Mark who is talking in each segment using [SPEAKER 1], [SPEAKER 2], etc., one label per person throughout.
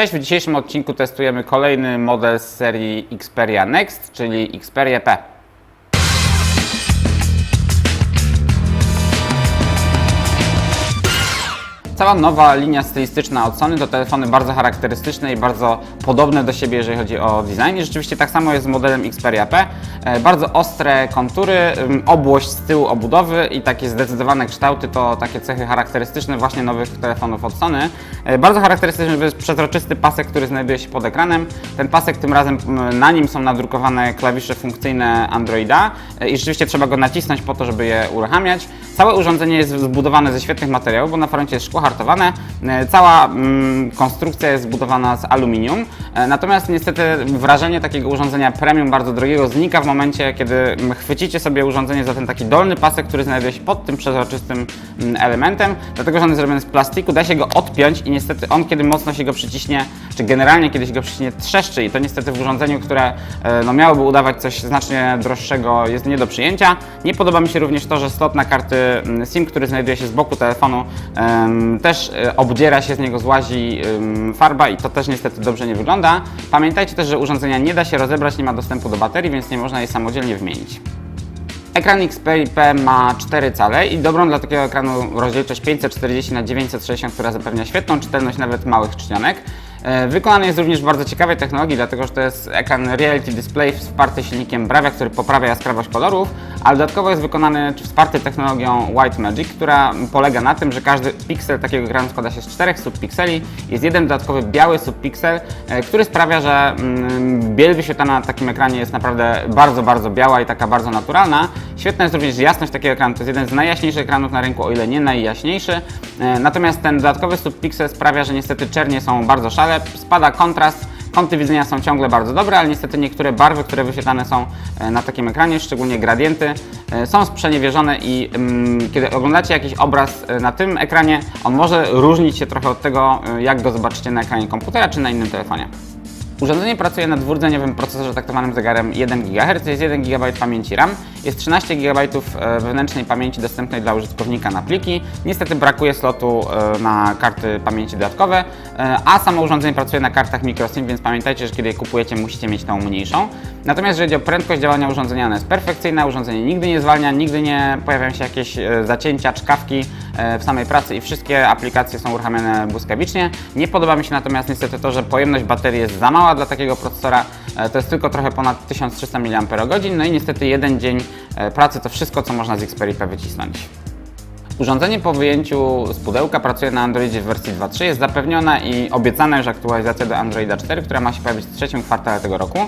[SPEAKER 1] Cześć, w dzisiejszym odcinku testujemy kolejny model z serii Xperia Next, czyli Xperia P. Cała nowa linia stylistyczna od Sony to telefony bardzo charakterystyczne i bardzo podobne do siebie, jeżeli chodzi o design. I rzeczywiście tak samo jest z modelem Xperia P. E, Bardzo ostre kontury, obłość z tyłu obudowy i takie zdecydowane kształty to takie cechy charakterystyczne właśnie nowych telefonów od Sony. E, Bardzo charakterystyczny jest przezroczysty pasek, który znajduje się pod ekranem. Ten pasek tym razem na nim są nadrukowane klawisze funkcyjne Androida e, i rzeczywiście trzeba go nacisnąć po to, żeby je uruchamiać. Całe urządzenie jest zbudowane ze świetnych materiałów, bo na froncie jest szkło hartowane. E, Cała konstrukcja jest zbudowana z aluminium. Natomiast niestety wrażenie takiego urządzenia premium bardzo drogiego znika w momencie, kiedy chwycicie sobie urządzenie za ten taki dolny pasek, który znajduje się pod tym przezroczystym elementem. Dlatego, że on jest zrobiony z plastiku, da się go odpiąć niestety on, kiedy mocno się go przyciśnie, czy generalnie kiedy się go przyciśnie, trzeszczy i to niestety w urządzeniu, które e, no, miałoby udawać coś znacznie droższego, jest nie do przyjęcia. Nie podoba mi się również to, że slot na karty mm, SIM, który znajduje się z boku telefonu, też e, obdziera się z niego, złazi farba i to też niestety dobrze nie wygląda. Pamiętajcie też, że urządzenia nie da się rozebrać, nie ma dostępu do baterii, więc nie można jej samodzielnie wymienić. Ekran Xperia P ma 4 cale i dobrą dla takiego ekranu rozdzielczość 540 na 960, która zapewnia świetną czytelność nawet małych czcionek. E, Wykonany jest również w bardzo ciekawej technologii, dlatego że to jest ekran Reality Display wsparty silnikiem Bravia, który poprawia jaskrawość kolorów, ale dodatkowo jest wykonany czy wsparty technologią White Magic, która polega na tym, że każdy piksel takiego ekranu składa się z czterech subpikseli. Jest jeden dodatkowy biały subpiksel, e, który sprawia, że mm, biel wyświetlana na takim ekranie jest naprawdę bardzo, bardzo biała i taka bardzo naturalna. Świetna jest również jasność takiego ekranu. To jest jeden z najjaśniejszych ekranów na rynku, o ile nie najjaśniejszy. E, Natomiast ten dodatkowy subpiksel sprawia, że niestety czernie są bardzo szale, spada kontrast, kąty widzenia są ciągle bardzo dobre, ale niestety niektóre barwy, które wyświetlane są e, na takim ekranie, szczególnie gradienty, e, są sprzeniewierzone i mm, kiedy oglądacie jakiś obraz e, na tym ekranie, on może różnić się trochę od tego, jak go zobaczycie na ekranie komputera czy na innym telefonie. Urządzenie pracuje na dwurdzeniowym procesorze taktowanym zegarem 1 GHz, jest 1 GB pamięci RAM, jest 13 GB wewnętrznej pamięci dostępnej dla użytkownika na pliki. Niestety brakuje slotu e, na karty pamięci dodatkowe, e, a samo urządzenie pracuje na kartach microSIM, więc pamiętajcie, że kiedy je kupujecie, musicie mieć tą mniejszą. Natomiast jeżeli chodzi o prędkość działania urządzenia, ona jest perfekcyjna, urządzenie nigdy nie zwalnia, nigdy nie pojawiają się jakieś e, zacięcia, czkawki e, w samej pracy i wszystkie aplikacje są uruchamiane błyskawicznie. Nie podoba mi się natomiast niestety to, że pojemność baterii jest za mała dla takiego procesora. E, To jest tylko trochę ponad 1300 mAh, no i niestety jeden dzień e, pracy to wszystko, co można z Xperia P wycisnąć. Urządzenie po wyjęciu z pudełka pracuje na Androidzie w wersji 2.3. Jest zapewniona i obiecana już aktualizacja do Androida 4, która ma się pojawić w trzecim kwartale tego roku,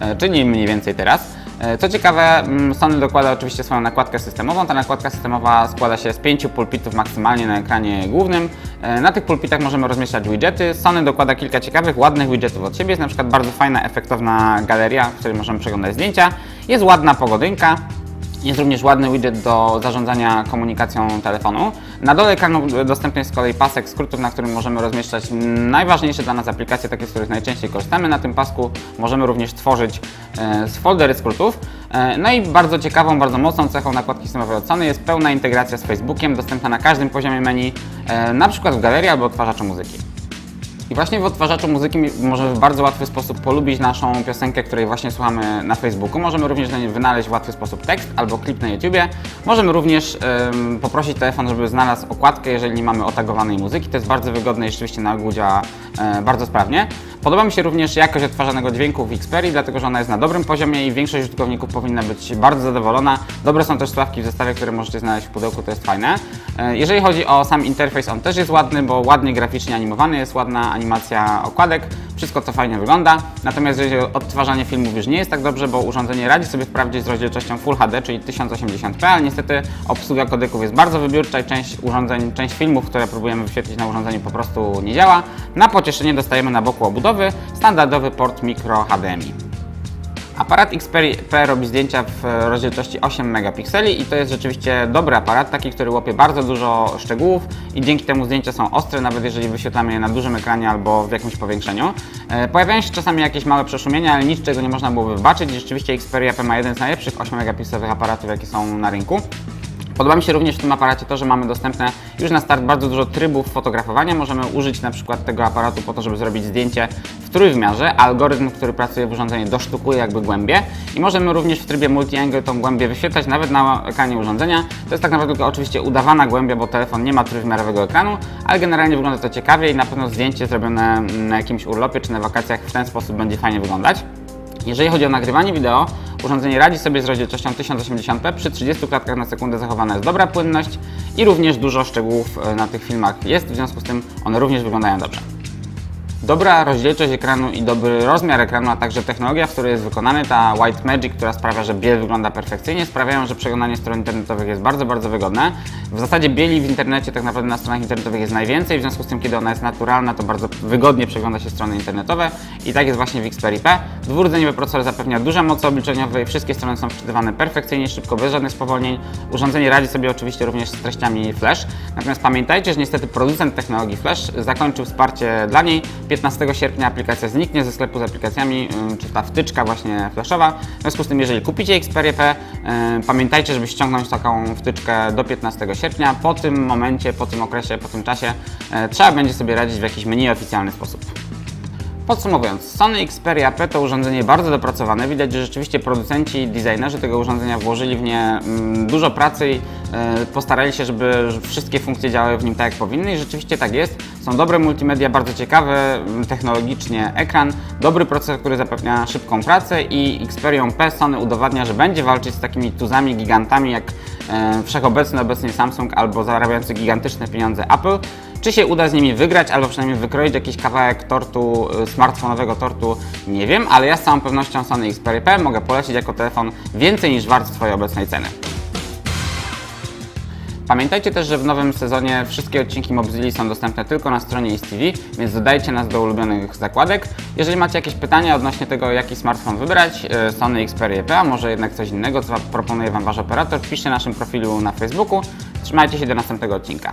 [SPEAKER 1] e, czyli mniej więcej teraz. E, Co ciekawe, mm, Sony dokłada oczywiście swoją nakładkę systemową. Ta nakładka systemowa składa się z pięciu pulpitów maksymalnie na ekranie głównym. E, Na tych pulpitach możemy rozmieszczać widgety. Sony dokłada kilka ciekawych, ładnych widgetów od siebie. Jest na przykład bardzo fajna, efektowna galeria, w której możemy przeglądać zdjęcia. Jest ładna pogodynka. Jest również ładny widget do zarządzania komunikacją telefonu. Na dole ekranu dostępny jest z kolei pasek skrótów, na którym możemy rozmieszczać najważniejsze dla nas aplikacje, takie z których najczęściej korzystamy. Na tym pasku możemy również tworzyć e, foldery skrótów. E, no i bardzo ciekawą, bardzo mocną cechą nakładki systemowej Sony jest pełna integracja z Facebookiem, dostępna na każdym poziomie menu, e, na przykład w galerii albo odtwarzaczu muzyki. I właśnie w odtwarzaczu muzyki możemy w bardzo łatwy sposób polubić naszą piosenkę, której właśnie słuchamy na Facebooku. Możemy również na niej wynaleźć w łatwy sposób tekst albo klip na YouTubie. Możemy również ym, poprosić telefon, żeby znalazł okładkę, jeżeli nie mamy otagowanej muzyki. To jest bardzo wygodne i rzeczywiście na ogół działa e, bardzo sprawnie. Podoba mi się również jakość odtwarzanego dźwięku w Xperia, dlatego że ona jest na dobrym poziomie i większość użytkowników powinna być bardzo zadowolona. Dobre są też sławki w zestawie, które możecie znaleźć w pudełku, to jest fajne. E, Jeżeli chodzi o sam interfejs, on też jest ładny, bo ładnie graficznie animowany, jest ładna animacja okładek, wszystko co fajnie wygląda. Natomiast jeżeli odtwarzanie filmów już nie jest tak dobrze, bo urządzenie radzi sobie wprawdzie z rozdzielczością Full HD, czyli 1080p, ale niestety obsługa kodeków jest bardzo wybiórcza i część urządzeń, część filmów, które próbujemy wyświetlić na urządzeniu po prostu nie działa. Na pocieszenie dostajemy na boku obudowy standardowy port micro HDMI. Aparat Xperia P robi zdjęcia w rozdzielczości 8 megapikseli i to jest rzeczywiście dobry aparat, taki, który łapie bardzo dużo szczegółów i dzięki temu zdjęcia są ostre, nawet jeżeli wyświetlamy je na dużym ekranie albo w jakimś powiększeniu. E, Pojawiają się czasami jakieś małe przeszumienia, ale nic czego nie można było wybaczyć. Rzeczywiście Xperia P ma jeden z najlepszych 8 megapikselowych aparatów, jakie są na rynku. Podoba mi się również w tym aparacie to, że mamy dostępne już na start bardzo dużo trybów fotografowania. Możemy użyć na przykład tego aparatu po to, żeby zrobić zdjęcie trójwymiarze. Algorytm, który pracuje w urządzeniu dosztukuje jakby głębię i możemy również w trybie multi-angle tą głębię wyświetlać nawet na ekranie urządzenia. To jest tak naprawdę tylko oczywiście udawana głębia, bo telefon nie ma trójwymiarowego ekranu, ale generalnie wygląda to ciekawie i na pewno zdjęcie zrobione na jakimś urlopie czy na wakacjach w ten sposób będzie fajnie wyglądać. Jeżeli chodzi o nagrywanie wideo, urządzenie radzi sobie z rozdzielczością 1080p. Przy 30 klatkach na sekundę zachowana jest dobra płynność i również dużo szczegółów e, na tych filmach jest, w związku z tym one również wyglądają dobrze. Dobra rozdzielczość ekranu i dobry rozmiar ekranu, a także technologia, w której jest wykonany, ta White Magic, która sprawia, że biel wygląda perfekcyjnie, sprawiają, że przeglądanie stron internetowych jest bardzo, bardzo wygodne. W zasadzie bieli w internecie tak naprawdę na stronach internetowych jest najwięcej, w związku z tym, kiedy ona jest naturalna, to bardzo wygodnie przegląda się strony internetowe i tak jest właśnie w Xperia P. Dwurdzeniowy procesor zapewnia duże mocy obliczeniowe i wszystkie strony są wczytywane perfekcyjnie, szybko, bez żadnych spowolnień. Urządzenie radzi sobie oczywiście również z treściami Flash, natomiast pamiętajcie, że niestety producent technologii Flash zakończył wsparcie dla niej. 15 sierpnia aplikacja zniknie ze sklepu z aplikacjami, ym, czy ta wtyczka właśnie flashowa. W związku z tym, jeżeli kupicie Xperia P, ym, pamiętajcie, żeby ściągnąć taką wtyczkę do 15 sierpnia. Po tym momencie, po tym okresie, po tym czasie e, trzeba będzie sobie radzić w jakiś mniej oficjalny sposób. Podsumowując, Sony Xperia P to urządzenie bardzo dopracowane. Widać, że rzeczywiście producenci i designerzy tego urządzenia włożyli w nie mm, dużo pracy postarali się, żeby wszystkie funkcje działały w nim tak jak powinny i rzeczywiście tak jest. Są dobre multimedia, bardzo ciekawy mm, technologicznie ekran, dobry procesor, który zapewnia szybką pracę i Xperią P Sony udowadnia, że będzie walczyć z takimi tuzami, gigantami jak e, wszechobecny obecnie Samsung albo zarabiający gigantyczne pieniądze Apple. Czy się uda z nimi wygrać, albo przynajmniej wykroić jakiś kawałek tortu, y, smartfonowego tortu, nie wiem, ale ja z całą pewnością Sony Xperia P mogę polecić jako telefon więcej niż wart swojej obecnej ceny. Pamiętajcie też, że w nowym sezonie wszystkie odcinki Mobzilli są dostępne tylko na stronie East TV, więc dodajcie nas do ulubionych zakładek. Jeżeli macie jakieś pytania odnośnie tego, jaki smartfon wybrać, y, Sony Xperia P, a może jednak coś innego, co proponuje Wam Wasz operator, piszcie na naszym profilu na Facebooku. Trzymajcie się do następnego odcinka.